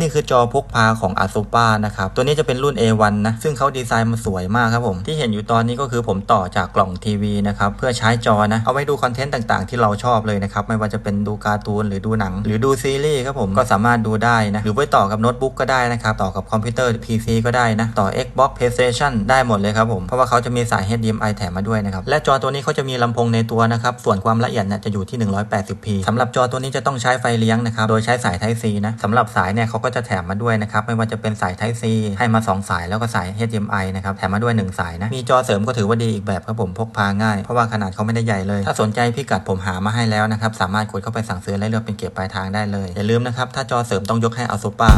นี่คือจอพกพาของ a s o p a นะครับ ตัวนี้จะเป็นรุ่น A1 นะ ซึ่งเขาดีไซน์มาสวยมากครับผม ที่เห็นอยู่ตอนนี้ก็คือผมต่อจากกล่องทีวีนะครับ เพื่อใช้จอนะ เอาไว้ดูคอนเทนต์ต่างๆ ที่เราชอบเลยนะครับ ไม่ว่าจะเป็นดูการ์ตูนหรือดูหนัง หรือดูซีรีส์ครับผม ก็สามารถดูได้นะ หรือไว้ต่อกับโน้ตบุ๊กก็ได้นะครับ ต่อกับคอมพิวเตอร์ PC ก็ได้นะ ต่อ Xbox PlayStation ได้หมดเลยครับผม เพราะว่าเขาจะมีสาย HDMI แถมมาด้วยนะครับ และจอตัวนี้เขาจะมีลำโพงในตัวนะครับ ส่วนความละเอียดเนี่ยจะอยู่ที่ 180p สำหรับจอตัวนี้จะต้องใช้ไฟเลี้ยงนะครับ โดยใช้สาย Type C นะสำหรับสายเนี่ยเขาก็จะแถมมาด้วยนะครับ ไม่ว่าจะเป็นสาย Type C ให้มา 2 สายแล้วก็สาย HDMI นะครับ แถมมาด้วย 1 สายนะ มีจอเสริมก็ถือว่าดีอีกแบบครับผม พกพาง่าย เพราะว่าขนาดเขาไม่ได้ใหญ่เลย ถ้าสนใจพิกัดผมหามาให้แล้วนะครับ สามารถกดเข้าไปสั่งซื้อและเลือกเป็นเก็บปลายทางได้เลย อย่าลืมนะครับ ถ้าจอเสริมต้องยกให้อัลโซปา